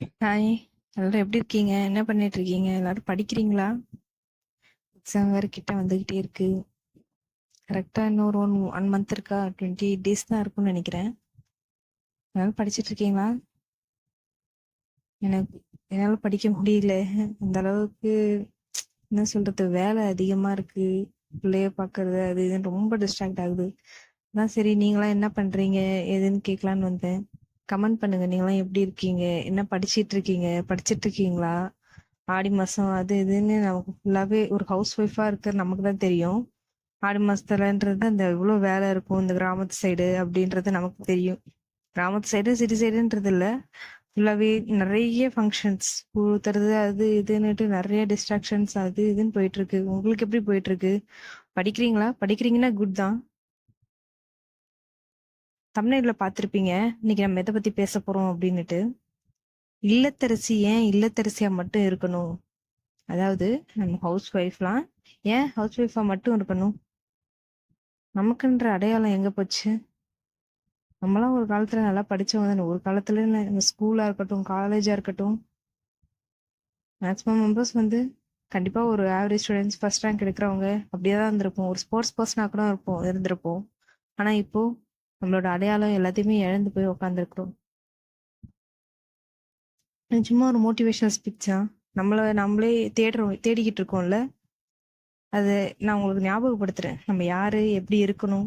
Hi எல்லாரும் எப்படி இருக்கீங்க? என்ன பண்ணிட்டு இருக்கீங்க எல்லாரும் படிக்கிறீங்களா? எக்ஸாம் வேற கிட்ட வந்துகிட்டே இருக்கு. கரெக்டா இன்னொரு ஒன் ஒன் மந்த் இருக்கா? டுவெண்ட்டி எயிட் டேஸ் தான் இருக்கும்னு நினைக்கிறேன். எல்லாரும் படிச்சிட்டு இருக்கீங்களா எனக்கு என்னால படிக்க முடியல. அந்த அளவுக்கு என்ன சொல்றது? வேலை அதிகமா இருக்கு. பிள்ளைய பாக்குறது அது இதுன்னு ரொம்ப டிஸ்ட்ராக்ட் ஆகுது. அதான் சரி நீங்களாம் என்ன பண்றீங்க? ஏதுன்னு கேட்கலான்னு வந்தேன். கமெண்ட் பண்ணுங்க. நீங்களாம் எப்படி இருக்கீங்க? என்ன படிச்சிட்டு இருக்கீங்க படிச்சிட்டு இருக்கீங்களா ஆடி மாசம் அது இதுன்னு நமக்கு ஃபுல்லாவே ஒரு ஹவுஸ் ஒய்ஃபா இருக்கிற நமக்கு தான் தெரியும். ஆடி மாசத்துலன்றது அந்த இவ்வளவு வேலை இருக்கும் இந்த கிராமத்து சைடு அப்படின்றது நமக்கு தெரியும். கிராமத்து சைடு சிட்டி சைடுன்றது இல்ல. ஃபுல்லாவே நிறைய ஃபங்க்ஷன்ஸ் ஊத்துறது அது இதுன்னுட்டு நிறைய டிஸ்ட்ராக்ஷன்ஸ் அது இதுன்னு போயிட்டு இருக்கு உங்களுக்கு எப்படி போயிட்டு இருக்கு படிக்கிறீங்களா? படிக்கிறீங்கன்னா குட் தான். தமிழ்நாட்டில் பார்த்துருப்பீங்க. இன்னைக்கு நம்ம எதை பற்றி பேச போகிறோம் அப்படின்னுட்டு. இல்லத்தரசி ஏன் இல்லத்தரசியாக மட்டும் இருக்கணும்? அதாவது நம்ம ஹவுஸ் ஒய்ஃப்லாம் ஏன் ஹவுஸ் ஒய்ஃபாக மட்டும் இருக்கணும்? நமக்குன்ற அடையாளம் எங்கே போச்சு? நம்மளாம் ஒரு காலத்தில் நல்லா படித்தவங்க தானே. ஒரு காலத்தில் நம்ம ஸ்கூலாக இருக்கட்டும் காலேஜாக இருக்கட்டும். மேக்ஸிமம் மெம்பர்ஸ் வந்து கண்டிப்பாக ஒரு ஆவரேஜ் ஸ்டூடெண்ட்ஸ் ஃபர்ஸ்ட் ரேங்க் எடுக்கிறவங்க அப்படியே தான் இருந்திருப்போம். ஒரு ஸ்போர்ட்ஸ் பர்சனாக கூட இருப்போம் இருந்திருப்போம். ஆனால் இப்போது நம்மளோட அடையாளம் எல்லாத்தையுமே இழந்து போய் உக்காந்துருக்குறோம். சும்மா ஒரு மோட்டிவேஷனல் ஸ்பீச்சா நம்மள நம்மளே தேடுறோம் தேடிக்கிட்டு இருக்கோம்ல? அது நான் உங்களுக்கு ஞாபகப்படுத்துறேன். நம்ம யாரு எப்படி இருக்கணும்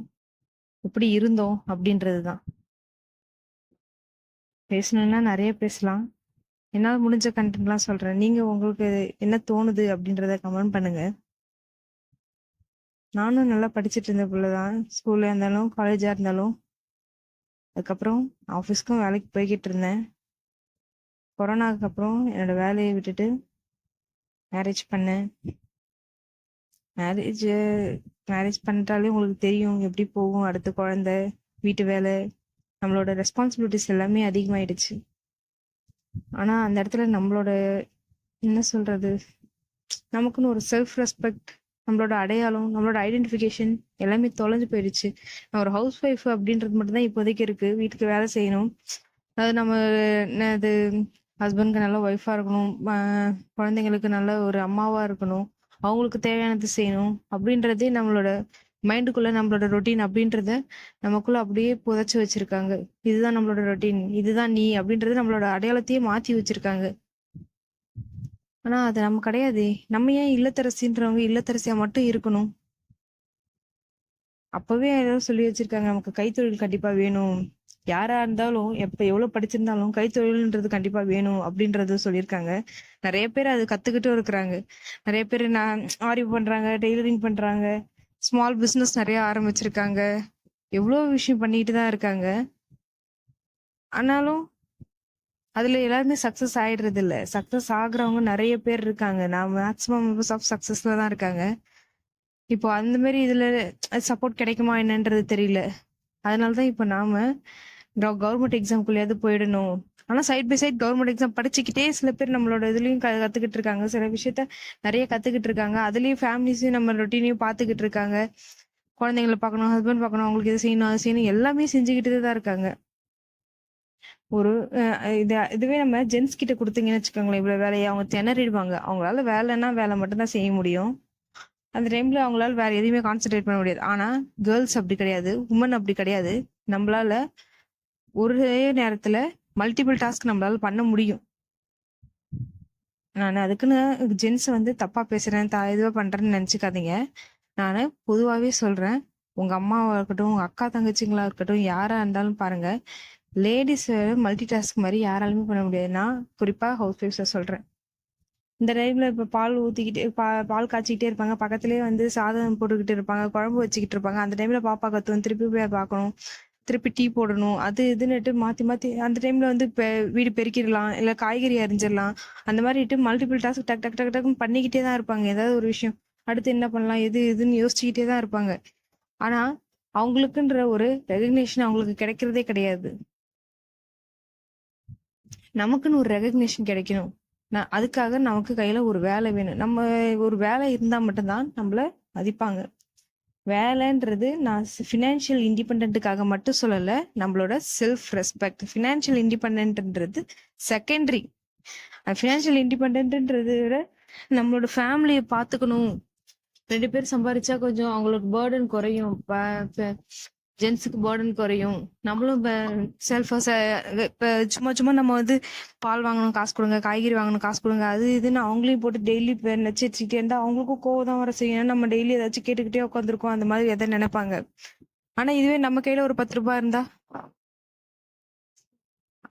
எப்படி இருந்தோம் அப்படின்றது தான் பேசணும்னா நிறைய பேசலாம். என்னால் முடிஞ்ச கண்டென்ட்லாம் சொல்றேன். நீங்க உங்களுக்கு என்ன தோணுது அப்படின்றத கமெண்ட் பண்ணுங்க. நானும் நல்லா படிச்சுட்டு இருந்த பிள்ளை தான் ஸ்கூலில் இருந்தாலும் காலேஜாக இருந்தாலும். அதுக்கப்புறம் ஆஃபீஸ்க்கும் வேலைக்கு போய்கிட்டு இருந்தேன் கொரோனாவுக்கு அப்புறம் என்னோட வேலையை விட்டுட்டு மேரேஜ் பண்ணேன். மேரேஜ் மேரேஜ் பண்ணிட்டாலே உங்களுக்கு தெரியும் எப்படி போகும் அடுத்த குழந்தை வீட்டு வேலை. நம்மளோட ரெஸ்பான்சிபிலிட்டிஸ் எல்லாமே அதிகமாயிடுச்சு. ஆனால் அந்த இடத்துல நம்மளோட என்ன சொல்கிறது நமக்குன்னு ஒரு செல்ஃப் ரெஸ்பெக்ட் நம்மளோட அடையாளம் நம்மளோட ஐடென்டிஃபிகேஷன் எல்லாமே தொலைஞ்சு போயிடுச்சு. ஒரு ஹவுஸ் ஒய்ஃப் அப்படின்றது மட்டும்தான் இப்போதைக்கு இருக்கு. வீட்டுக்கு வேலை செய்யணும். அது நம்ம அது ஹஸ்பண்ட்க்கு நல்ல ஒய்ஃபா இருக்கணும். குழந்தைங்களுக்கு நல்ல ஒரு அம்மாவா இருக்கணும். அவங்களுக்கு தேவையானது செய்யணும். அப்படின்றதே நம்மளோட மைண்டுக்குள்ள நம்மளோட ரொட்டீன் அப்படின்றத நமக்குள்ள அப்படியே புதைச்சு வச்சிருக்காங்க. இதுதான் நம்மளோட ரொட்டீன் இதுதான் நீ அப்படின்றது நம்மளோட அடையாளத்தையே மாத்தி வச்சிருக்காங்க. ஆனா அது நம்ம கிடையாது. நம்ம ஏன் இல்லத்தரசின்றவங்க இல்லத்தரசியா மட்டும் இருக்கணும்? அப்பவே எல்லாரும் சொல்லி வச்சிருக்காங்க. நமக்கு கைத்தொழில் கண்டிப்பா வேணும். யாரா இருந்தாலும் எப்ப எவ்வளவு படிச்சிருந்தாலும் கைத்தொழில்ன்றது கண்டிப்பா வேணும் அப்படின்றது சொல்லியிருக்காங்க. நிறைய பேர் அது கத்துக்கிட்டும் இருக்கிறாங்க. நிறைய பேர் நான் ஆரி பண்றாங்க டெய்லரிங் பண்றாங்க. ஸ்மால் பிசினஸ் நிறைய ஆரம்பிச்சிருக்காங்க. எவ்வளவு விஷயம் பண்ணிட்டு தான் இருக்காங்க. ஆனாலும் அதுல எல்லாருமே சக்சஸ் ஆயிடுறது இல்ல சக்சஸ் ஆகுறவங்க நிறைய பேர் இருக்காங்க. நான் மேக்ஸிமம் ஆஃப் சக்சஸ்ல தான் இருக்காங்க. இப்போ அந்த மாதிரி இதுல சப்போர்ட் கிடைக்குமா என்னன்றது தெரியல. அதனாலதான் இப்போ நாம கவர்மெண்ட் எக்ஸாம்குள்ளேயாவது போயிடணும். ஆனா side by side government exam படிச்சுக்கிட்டே சில பேர் நம்மளோட இதுலயும் க- கத்துக்கிட்டு இருக்காங்க. சில விஷயத்த நிறைய கத்துக்கிட்டு இருக்காங்க. அதுலயும் ஃபேமிலிஸையும் நம்ம ரொட்டீனையும் பாத்துக்கிட்டு இருக்காங்க. குழந்தைங்களை பார்க்கணும் ஹஸ்பண்ட் பார்க்கணும் அவங்களுக்கு இது செய்யணும் அது செய்யணும் எல்லாமே செஞ்சுக்கிட்டு தான் இருக்காங்க. ஒரு இது இதுவே நம்ம ஜென்ஸ் கிட்ட கொடுத்தீங்கன்னு வச்சுக்கோங்களேன். இவ்வளவு வேலையை அவங்க திணறிடுவாங்க. அவங்களால வேலைன்னா வேலை மட்டும்தான் செய்ய முடியும். அந்த டைம்ல அவங்களால வேற எதையுமே கான்சென்ட்ரேட் பண்ண முடியாது. ஆனா கேர்ள்ஸ் அப்படி கிடையாது. உமன் அப்படி கிடையாது. நம்மளால ஒரே நேரத்துல மல்டிபிள் டாஸ்க் நம்மளால பண்ண முடியும். நான் அதுக்குன்னு ஜென்ஸ் வந்து தப்பா பேசுறேன் த இதுவா பண்றேன்னு நினைச்சுக்காதீங்க. நான் பொதுவாகவே சொல்றேன். உங்க அம்மாவா இருக்கட்டும் உங்க அக்கா தங்கச்சிங்களா இருக்கட்டும் யாரா இருந்தாலும் பாருங்க. லேடிஸ் மல்டி டாஸ்க் மாதிரி யாராலுமே பண்ண முடியாது நான் குறிப்பாக ஹவுஸ் ஒய்ஃப்ஸை சொல்கிறேன் இந்த டைமில் இப்போ பால் ஊற்றிக்கிட்டு பா பால் காய்ச்சிக்கிட்டே இருப்பாங்க. பக்கத்துலேயே வந்து சாதம் போட்டுக்கிட்டு இருப்பாங்க. குழம்பு வச்சுக்கிட்டு இருப்பாங்க. அந்த டைமில் பாப்பா கத்துவோம் திருப்பி போய் பார்க்கணும் திருப்பி டீ போடணும். அது இதுன்னுட்டு மாற்றி மாற்றி அந்த டைமில் வந்து இப்போ வீடு பெருக்கிடலாம். இல்லை காய்கறி அரிஞ்சிடலாம். அந்த மாதிரிட்டு மல்டிபிள் டாஸ்க் டக் டக் டக் டக்குன்னு பண்ணிக்கிட்டே தான் இருப்பாங்க. ஏதாவது ஒரு விஷயம். அடுத்து என்ன பண்ணலாம்? எது இதுன்னு யோசிச்சுக்கிட்டே தான் இருப்பாங்க. ஆனால் அவங்களுக்குன்ற ஒரு ரெகக்னேஷன் அவங்களுக்கு கிடைக்கிறதே கிடையாது. நமக்குன்னு ஒரு ரெகக்னேஷன் கிடைக்கணும். நான் அதுக்காக நமக்கு கையில ஒரு வேலை வேணும். நம்ம ஒரு வேலை இருந்தா மட்டும்தான் நம்மள மதிப்பாங்க. வேலைன்றது நான் ஃபினான்ஷியல் இண்டிபெண்ட்டுக்காக மட்டும் சொல்லலை நம்மளோட செல்ஃப் ரெஸ்பெக்ட் ஃபினான்ஷியல் இண்டிபெண்ட்ன்றது செகண்டரி ஃபினான்ஷியல் இண்டிபெண்டன்ட்ன்றதை விட நம்மளோட ஃபேமிலியை பார்த்துக்கணும் ரெண்டு பேர் சம்பாரிச்சா கொஞ்சம் அவங்களுக்கு பேர்டன் குறையும். ஜென்ஸுக்கு பேர்டன் குறையும். நம்மளும் இப்போ செல்ஃபா இப்போ சும்மா சும்மா நம்ம வந்து பால் வாங்கணும் காசு கொடுங்க காய்கறி வாங்கணும் காசு கொடுங்க அது இதுன்னு அவங்களையும் போட்டு டெய்லி நச்சுட்டே இருந்தா அவங்களுக்கும் கோவம் தான் வர செய்யும். நம்ம டெய்லி ஏதாச்சும் கேட்டுக்கிட்டே உட்காந்துருக்கோம் அந்த மாதிரி எதை நினைப்பாங்க? ஆனா இதுவே நம்ம கையில ஒரு பத்து ரூபாய் இருந்தா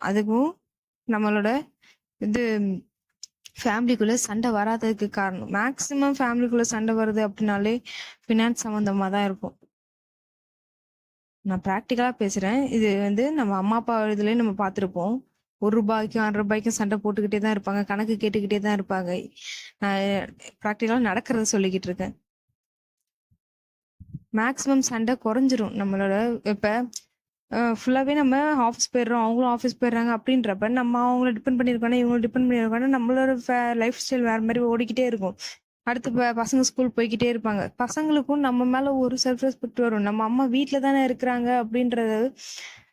அதுக்கும் நம்மளோட இது ஃபேமிலிக்குள்ள சண்டை வராததுக்கு காரணம். மேக்சிமம் ஃபேமிலிக்குள்ள சண்டை வருது அப்படின்னாலே ஃபினான்ஸ் சம்மந்தமாக தான் இருக்கும். நான் ப்ராக்டிக்கலா பேசுறேன். இது வந்து நம்ம அம்மா அப்பா இதுலயே நம்ம பார்த்திருப்போம். ஒரு ரூபாய்க்கும் ஆறு ரூபாய்க்கும் சண்டை போட்டுக்கிட்டே தான் இருப்பாங்க. கணக்கு கேட்டுக்கிட்டே தான் இருப்பாங்க. நான் ப்ராக்டிக்கலா நடக்கிறத சொல்லிக்கிட்டு இருக்கேன். மேக்ஸிமம் சண்டை குறைஞ்சிரும் நம்மளோட. இப்ப ஃபுல்லாவே நம்ம ஆஃபீஸ் போயிடுறோம். அவங்களும் ஆஃபீஸ் போயிடுறாங்க அப்படின்றப்ப நம்ம அவங்கள டிபெண்ட் பண்ணியிருக்கோன்னா இவங்களும் டிபெண்ட் பண்ணியிருக்கோம் நம்மளோட ஃபே லைஃப் ஸ்டைல் வேற மாதிரி ஓடிக்கிட்டே இருக்கும். அடுத்து ப- பசங்க ஸ்கூல் போய்கிட்டே இருப்பாங்க. பசங்களுக்கும் நம்ம மேல ஒரு செல்ஃப் ரெஸ்பெக்ட் வரும். நம்ம அம்மா வீட்டில் தானே இருக்கிறாங்க அப்படின்றது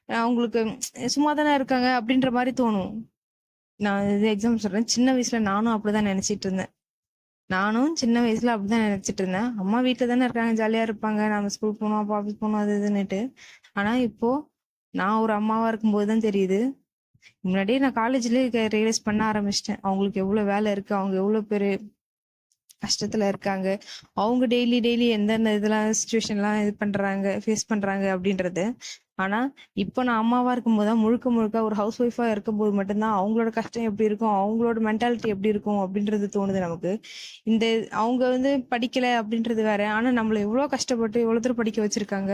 அவங்களுக்கு சும்மா தானே இருக்காங்க அப்படின்ற மாதிரி தோணும். நான் இது எக்ஸாம் சொல்றேன். சின்ன வயசுல நானும் அப்படிதான் நினைச்சிட்டு இருந்தேன். நானும் சின்ன வயசுல அப்படிதான் நினைச்சிட்டு இருந்தேன். அம்மா வீட்டில் தானே இருக்காங்க ஜாலியா இருப்பாங்க. நம்ம ஸ்கூல் போனோம் அப்பா ஆஃபீஸ் போனோம் அது இதுன்னுட்டு. ஆனா இப்போ நான் ஒரு அம்மாவா இருக்கும்போது தான் தெரியுது. முன்னாடியே நான் காலேஜ்லயே ரியலைஸ் பண்ண ஆரம்பிச்சிட்டேன். அவங்களுக்கு எவ்வளவு வேலை இருக்கு அவங்க எவ்வளவு பெரிய கஷ்டத்துல இருக்காங்க. அவங்க டெய்லி டெய்லி எந்தெந்த இதெல்லாம் சுச்சுவேஷன்லாம் இது பண்றாங்க ஃபேஸ் பண்றாங்க அப்படின்றது. ஆனா இப்போ நான் அம்மாவா இருக்கும்போது தான் முழுக்க முழுக்க ஒரு ஹவுஸ் ஒய்ஃபா இருக்கும்போது மட்டும்தான் அவங்களோட கஷ்டம் எப்படி இருக்கும் அவங்களோட மென்டாலிட்டி எப்படி இருக்கும் அப்படின்றது தோணுது நமக்கு. இந்த அவங்க வந்து படிக்கல அப்படின்றது வேற. ஆனா நம்மள எவ்வளவு கஷ்டப்பட்டு எவ்வளவு தூரம் படிக்க வச்சிருக்காங்க?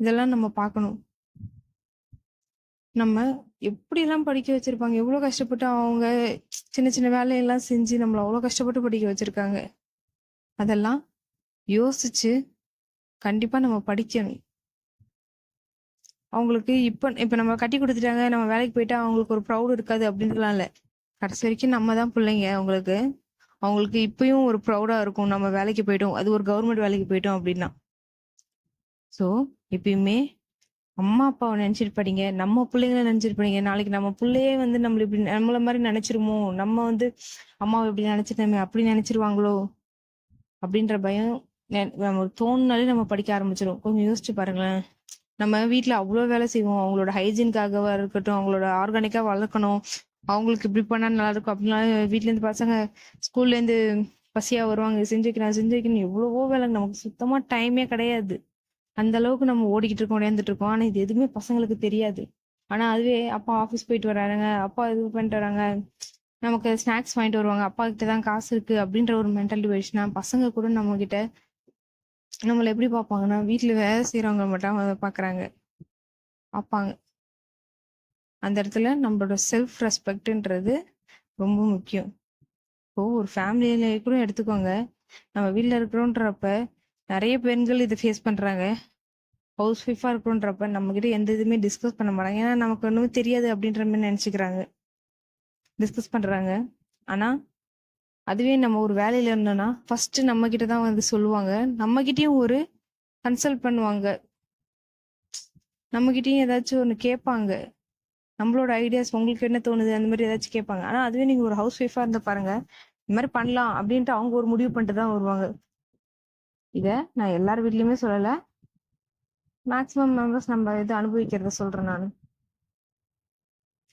இதெல்லாம் நம்ம பார்க்கணும். நம்ம எப்படிலாம் படிக்க வச்சிருப்பாங்க? எவ்வளவு கஷ்டப்பட்டு அவங்க சின்ன சின்ன வேலையெல்லாம் செஞ்சு நம்மளை அவ்வளோ கஷ்டப்பட்டு படிக்க வச்சிருக்காங்க. அதெல்லாம் யோசிச்சு கண்டிப்பா நம்ம படிக்கணும். அவங்களுக்கு இப்ப இப்ப நம்ம கட்டி கொடுத்துட்டாங்க நம்ம வேலைக்கு போயிட்டா அவங்களுக்கு ஒரு ப்ரௌடு இருக்காது அப்படின்றலாம் இல்லை. கடைசி வரைக்கும் நம்ம தான் பிள்ளைங்க அவங்களுக்கு. அவங்களுக்கு இப்பயும் ஒரு ப்ரௌடா இருக்கும். நம்ம வேலைக்கு போயிட்டோம். அது ஒரு கவர்மெண்ட் வேலைக்கு போயிட்டோம் அப்படின்னா. ஸோ எப்பயுமே அம்மா அப்பாவை நினைச்சிருப்பீங்க. நம்ம பிள்ளைங்கள நினைச்சிருப்பீங்க. நாளைக்கு நம்ம பிள்ளையே வந்து நம்மள இப்படி நம்மள மாதிரி நினைச்சிருமோ? நம்ம வந்து அம்மாவை இப்படி நினைச்சிட்டோமே அப்படி நினைச்சிருவாங்களோ? அப்படின்ற பயம் நெ- நம்ம தோணுனாலே நம்ம படிக்க ஆரம்பிச்சிடும் கொஞ்சம் யோசிச்சு பாருங்களேன். நம்ம வீட்ல அவ்வளவு வேலை செய்வோம். அவங்களோட ஹைஜீனுக்காகவா இருக்கட்டும் அவங்களோட ஆர்கானிக்கா வளர்க்கணும். அவங்களுக்கு இப்படி பண்ணா நல்லா இருக்கும். அப்படின்னா வீட்ல இருந்து பசங்க ஸ்கூல்ல இருந்து பசியா வருவாங்க. செஞ்சு வைக்கணும் செஞ்சு வைக்கணும். எவ்வளவோ வேலை நமக்கு சுத்தமா டைமே கிடையாது. அந்த அளவுக்கு நம்ம ஓடிக்கிட்டு இருக்கோம் ஓடியாந்துட்டு இருக்கோம். ஆனா இது எதுவுமே பசங்களுக்கு தெரியாது. ஆனா அதுவே அப்பா ஆபீஸ் போயிட்டு வராங்க அப்பா இது பண்ணிட்டு வராங்க. நமக்கு ஸ்நாக்ஸ் வாங்கிட்டு வருவாங்க. அப்பா கிட்ட தான் காசு இருக்கு அப்படின்ற ஒரு மென்டாலிட்டி போயிடுச்சுன்னா பசங்க கூட நம்ம கிட்ட நம்மள எப்படி பார்ப்பாங்கன்னா வீட்டுல வேலை செய்யறவங்க மட்டும் அவங்க பாக்குறாங்க பார்ப்பாங்க. அந்த இடத்துல நம்மளோட செல்ஃப் ரெஸ்பெக்ட்ன்றது ரொம்ப முக்கியம். இப்போ ஒரு ஃபேமிலியில கூட எடுத்துக்கோங்க. நம்ம வீட்டில் இருக்கிறோன்றப்ப நிறைய பெண்கள் இதை ஃபேஸ் பண்ணுறாங்க ஹவுஸ் ஒய்ஃபாக இருக்கணுன்றப்ப நம்மக்கிட்ட எந்த இதுவுமே டிஸ்கஸ் பண்ண மாட்டாங்க. ஏன்னா நமக்கு ஒன்றுமே தெரியாது அப்படின்ற மாதிரி நினச்சிக்கிறாங்க. டிஸ்கஸ் பண்ணுறாங்க ஆனால் அதுவே நம்ம ஒரு வேலையில் இருந்தோம்னா ஃபஸ்ட்டு நம்ம தான் வந்து சொல்லுவாங்க. நம்மக்கிட்டேயும் ஒரு கன்சல்ட் பண்ணுவாங்க. நம்மக்கிட்டேயும் ஏதாச்சும் ஒன்று கேட்பாங்க. நம்மளோட ஐடியாஸ் உங்களுக்கு என்ன தோணுது? அந்த மாதிரி ஏதாச்சும் கேட்பாங்க. ஆனால் அதுவே நீங்கள் ஒரு ஹவுஸ் ஒய்ஃபாக இருந்தால் பாருங்கள் இந்த மாதிரி பண்ணலாம் அப்படின்ட்டு அவங்க ஒரு முடிவு பண்ணிட்டு தான் வருவாங்க. இதை நான் எல்லார் வீட்லேயுமே சொல்லலை. மேக்ஸிமம் மெம்பர்ஸ் நம்ம இது அனுபவிக்கிறத சொல்கிறேன் நான்.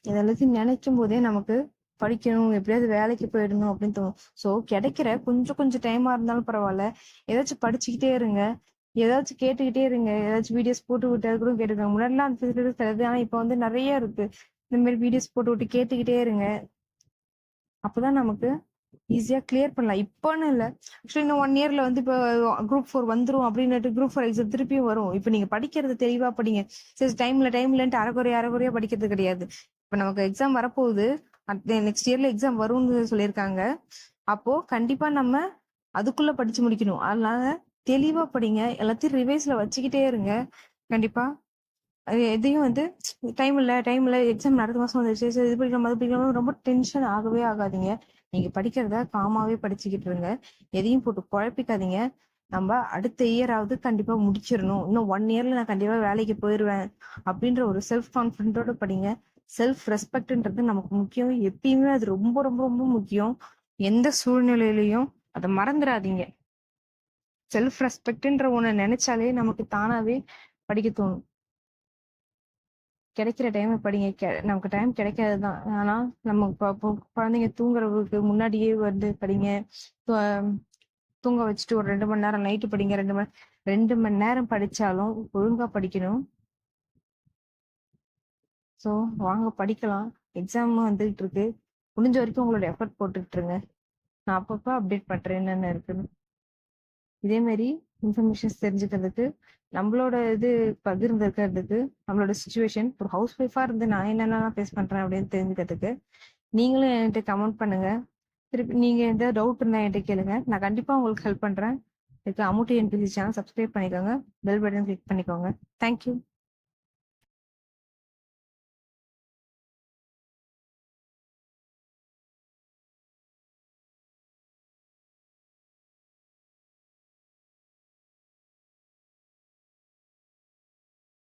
இதெல்லாத்தையும் நினைக்கும் போதே நமக்கு படிக்கணும் எப்படியாவது வேலைக்கு போயிடணும் அப்படின்னு தோணும். ஸோ கிடைக்கிற கொஞ்சம் கொஞ்சம் டைமா இருந்தாலும் பரவாயில்ல. ஏதாச்சும் படிச்சுக்கிட்டே இருங்க. ஏதாச்சும் கேட்டுக்கிட்டே இருங்க. ஏதாச்சும் வீடியோஸ் போட்டு விட்டு அது கூட கேட்டுருக்காங்க முன்னாடிலாம் அந்த ஃபெசிலிட்டிஸ் கிடையாது ஆனால் இப்போ வந்து நிறைய இருக்கு. இந்த மாதிரி வீடியோஸ் போட்டு விட்டு கேட்டுக்கிட்டே இருங்க. அப்போதான் நமக்கு ஈஸியா கிளியர் பண்ணலாம். இப்போன்னு இல்ல. ஆக்சுவலி இன்னும் ஒன் இயர்ல வந்து இப்போ குரூப் ஃபோர் வந்துரும் அப்படின்னுட்டு குரூப் ஃபோர் எக்ஸாம் திருப்பியும் வரும். இப்போ நீங்க படிக்கிறது தெளிவா படிங்க. சரி டைம்ல டைம்லன்ட்டு அரைக்குறையா அரைக்குறையா படிக்கிறது கிடையாது. இப்போ நமக்கு எக்ஸாம் வரப்போகுது. நெக்ஸ்ட் இயர்ல எக்ஸாம் வரும்னு சொல்லியிருக்காங்க. அப்போ கண்டிப்பா நம்ம அதுக்குள்ள படிச்சு முடிக்கணும். அதனால தெளிவா படிங்க. எல்லாத்தையும் ரிவைஸ்ல வச்சுக்கிட்டே இருங்க. கண்டிப்பா. எதையும் வந்து டைம் இல்லை டைம் இல்லை எக்ஸாம் அடுத்த மாதம் வந்துருச்சு. சரி, இது படிக்கணும் அது படிக்கணும் ரொம்ப டென்ஷன் ஆகவே ஆகாதீங்க. நீங்கள் படிக்கிறத காமாவே படிச்சுக்கிட்டு இருங்க. எதையும் போட்டு குழப்பிக்காதீங்க. நம்ம அடுத்த இயராவது கண்டிப்பாக முடிச்சிடணும். இன்னும் ஒன் இயரில் நான் கண்டிப்பாக வேலைக்கு போயிடுவேன் அப்படின்ற ஒரு செல்ஃப் கான்ஃபிடென்ட்டோட படிங்க. செல்ஃப் ரெஸ்பெக்ட்ன்றது நமக்கு முக்கியம். எப்பயுமே அது ரொம்ப ரொம்ப ரொம்ப முக்கியம். எந்த சூழ்நிலையிலையும் அதை மறந்துடாதீங்க. செல்ஃப் ரெஸ்பெக்ட்ன்ற ஒன்று நினைச்சாலே நமக்கு தானாவே படிக்க தோணும். கிடைக்கிற டைம் படிங்க. கெ- நமக்கு டைம் கிடைக்காது தான் ஆனால் நம்ம இப்போ குழந்தைங்க தூங்குறதுக்கு முன்னாடியே வந்து படிங்க. தூங்க வச்சுட்டு ஒரு ரெண்டு மணி நேரம் நைட்டு படிங்க. ரெண்டு மணி ரெண்டு மணி நேரம் படிச்சாலும் ஒழுங்கா படிக்கணும். ஸோ வாங்க படிக்கலாம். எக்ஸாம் வந்துகிட்டு இருக்கு. முடிஞ்ச வரைக்கும் உங்களோட எஃபர்ட் போட்டுக்கிட்டுருங்க. நான் அப்பப்போ அப்டேட் பண்றேன் என்னென்ன இருக்குன்னு. இதே மாதிரி இன்ஃபர்மேஷன்ஸ் தெரிஞ்சுக்கிறதுக்கு நம்மளோட இது பகிர்ந்துக்கிறதுக்கு நம்மளோட சுச்சுவேஷன் ஒரு ஹவுஸ் ஒய்ஃபாக இருந்து நான் என்னென்னலாம் ஃபேஸ் பண்ணுறேன் அப்படின்னு தெரிஞ்சுக்கிறதுக்கு நீங்களும் என்கிட்ட கமெண்ட் பண்ணுங்க. திருப்பி நீங்கள் எந்த டவுட் இருந்தால் என்கிட்ட கேளுங்க. நான் கண்டிப்பாக உங்களுக்கு ஹெல்ப் பண்ணுறேன் இதுக்கு அமுட்டு என்பிசி சேனல் சப்ஸ்கிரைப் பண்ணிக்கோங்க. பெல் பட்டன் கிளிக் பண்ணிக்கோங்க. Thank you